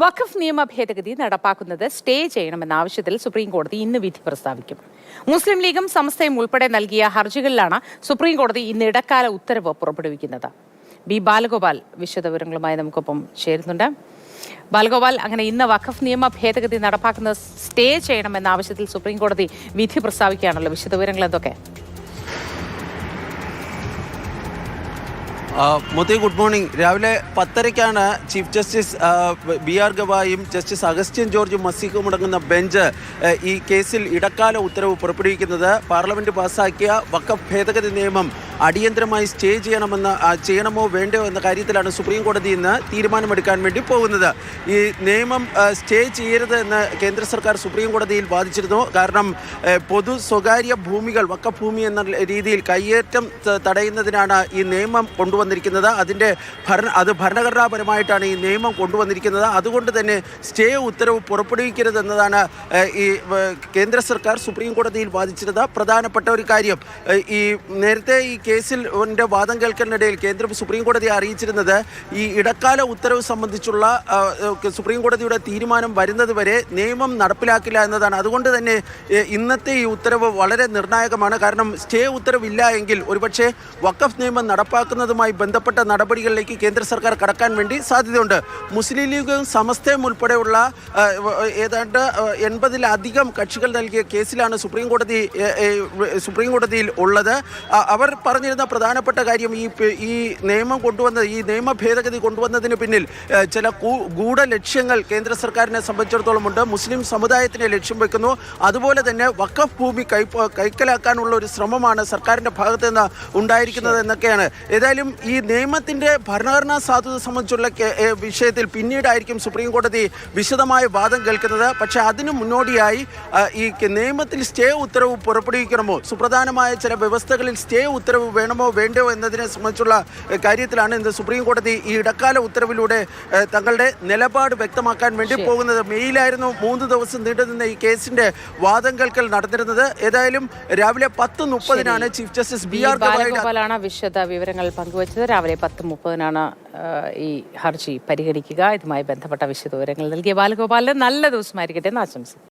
വഖഫ് നിയമ ഭേദഗതി നടപ്പാക്കുന്നത് സ്റ്റേ ചെയ്യണമെന്ന ആവശ്യത്തിൽ സുപ്രീം കോടതി ഇന്ന് വിധി പ്രസ്താവിക്കും. മുസ്ലിം ലീഗും സംസ്ഥയും ഉൾപ്പെടെ നൽകിയ ഹർജികളിലാണ് സുപ്രീം കോടതി ഇന്ന് ഇടക്കാല ഉത്തരവ് പുറപ്പെടുവിക്കുന്നത്. ബി ബാലഗോപാൽ വിശദവിവരങ്ങളുമായി നമുക്കൊപ്പം ചേരുന്നുണ്ട്. ബാലഗോപാൽ അങ്ങനെ ഇന്ന് വഖഫ് നിയമ ഭേദഗതി നടപ്പാക്കുന്നത് സ്റ്റേ ചെയ്യണമെന്ന ആവശ്യത്തിൽ സുപ്രീം കോടതി വിധി പ്രസ്താവിക്കുകയാണല്ലോ. വിശദവിവരങ്ങൾ എന്തൊക്കെ? Mothi good morning. രാവിലെ പത്തരയ്ക്കാണ് ചീഫ് ജസ്റ്റിസ് ബി ആർ ഗവായും ജസ്റ്റിസ് അഗസ്റ്റ്യൻ ജോർജും മസീഖും അടങ്ങുന്ന ബെഞ്ച് ഈ കേസിൽ ഇടക്കാല ഉത്തരവ് പുറപ്പെടുവിക്കുന്നത്. പാർലമെന്റ് പാസ്സാക്കിയ വക്കഭേദഗതി ഭേദഗതി നിയമം അടിയന്തരമായി സ്റ്റേ ചെയ്യണമെന്ന് ചെയ്യണമോ വേണ്ടയോ എന്ന കാര്യത്തിലാണ് സുപ്രീം കോടതി ഇന്ന് തീരുമാനമെടുക്കാൻ വേണ്ടി പോകുന്നത്. ഈ നിയമം സ്റ്റേ ചെയ്യരുത് എന്ന് കേന്ദ്ര സർക്കാർ സുപ്രീം കോടതിയിൽ വാദിച്ചിരുന്നു. കാരണം പൊതു സ്വകാര്യ ഭൂമികൾ വക്കഭൂമി എന്ന രീതിയിൽ കയ്യേറ്റം തടയുന്നതിനാണ് ഈ നിയമം കൊണ്ടുവന്നിരിക്കുന്നത്. അതിന്റെ ഭരണ അത് ഭരണഘടനാപരമായിട്ടാണ് ഈ നിയമം കൊണ്ടുവന്നിരിക്കുന്നത്. അതുകൊണ്ട് തന്നെ സ്റ്റേ ഉത്തരവ് പുറപ്പെടുവിക്കരുത് എന്നതാണ് ഈ കേന്ദ്ര സർക്കാർ സുപ്രീം കോടതിയിൽ വാദിച്ചിരുന്നത്. പ്രധാനപ്പെട്ട ഒരു കാര്യം ഈ നേരത്തെ ഈ കേസിൽ വാദം കേൾക്കുന്നതിനിടയിൽ കേന്ദ്രം സുപ്രീം കോടതിയെ അറിയിച്ചിരുന്നത് ഈ ഇടക്കാല ഉത്തരവ് സംബന്ധിച്ചുള്ള സുപ്രീം കോടതിയുടെ തീരുമാനം വരുന്നത് വരെ നിയമം നടപ്പിലാക്കില്ല എന്നതാണ്. അതുകൊണ്ട് തന്നെ ഇന്നത്തെ ഈ ഉത്തരവ് വളരെ നിർണായകമാണ്. കാരണം സ്റ്റേ ഉത്തരവില്ല എങ്കിൽ ഒരുപക്ഷെ വഖഫ് നിയമം നടപ്പാക്കുന്നതുമായി ബന്ധപ്പെട്ട നടപടികളിലേക്ക് കേന്ദ്ര സർക്കാർ കടക്കാൻ വേണ്ടി സാധ്യതയുണ്ട്. മുസ്ലിം ലീഗും സമസ്തയും ഉൾപ്പെടെയുള്ള ഏതാണ്ട് എൺപതിലധികം കക്ഷികൾ നൽകിയ കേസിലാണ് സുപ്രീം കോടതി സുപ്രീം കോടതിയിൽ ഉള്ളത്. അവർ പറഞ്ഞിരുന്ന പ്രധാനപ്പെട്ട കാര്യം ഈ ഈ നിയമം കൊണ്ടുവന്ന ഈ നിയമ ഭേദഗതി കൊണ്ടുവന്നതിന് പിന്നിൽ ചില ഗൂഢ ലക്ഷ്യങ്ങൾ കേന്ദ്ര സർക്കാരിനെ സംബന്ധിച്ചിടത്തോളം ഉണ്ട് മുസ്ലിം സമുദായത്തിനെ ലക്ഷ്യം വെക്കുന്നു. അതുപോലെ തന്നെ വക്കഫ് ഭൂമി കൈ കൈക്കലാക്കാനുള്ള ഒരു ശ്രമമാണ് സർക്കാരിന്റെ ഭാഗത്ത് നിന്ന് ഉണ്ടായിരിക്കുന്നത് എന്നൊക്കെയാണ്. ഏതായാലും ഈ നിയമത്തിന്റെ ഭരണഘടനാ സാധുത സംബന്ധിച്ചുള്ള വിഷയത്തിൽ പിന്നീടായിരിക്കും സുപ്രീം കോടതി വിശദമായ വാദം കേൾക്കുന്നത്. പക്ഷേ അതിനു മുന്നോടിയായി ഈ നിയമത്തിൽ സ്റ്റേ ഉത്തരവ് പുറപ്പെടുവിക്കണമോ? സുപ്രധാനമായ ചില വ്യവസ്ഥകളിൽ സ്റ്റേ ഉത്തരവ് വേണമോ വേണ്ടയോ എന്നതിനെ സംബന്ധിച്ചുള്ള കാര്യത്തിലാണ് ഇന്ന് സുപ്രീം കോടതി ഈ ഇടക്കാല ഉത്തരവിലൂടെ തങ്ങളുടെ നിലപാട് വ്യക്തമാക്കാൻ വേണ്ടി പോകുന്നത്. മെയ്യിലായിരുന്നു മൂന്ന് ദിവസം നീണ്ടുനിന്ന ഈ കേസിന്റെ വാദം കേൾക്കൽ നടന്നിരുന്നത്. ഏതായാലും രാവിലെ പത്ത് മുപ്പതിനാണ് ചീഫ് ജസ്റ്റിസ് ബി ആർ ഗോപാലാണ് വിശദ വിവരങ്ങൾ പങ്കുവച്ചത്. രാവിലെ പത്ത് മുപ്പതിനാണ് ഈ ഹർജി പരിഗണിക്കുക. ഇതുമായി ബന്ധപ്പെട്ട വിശദ വിവരങ്ങൾ നൽകിയ ബാലഗോപാലിന് നല്ല ദിവസമായിരിക്കട്ടെ എന്ന് ആശംസിക്കുന്നു.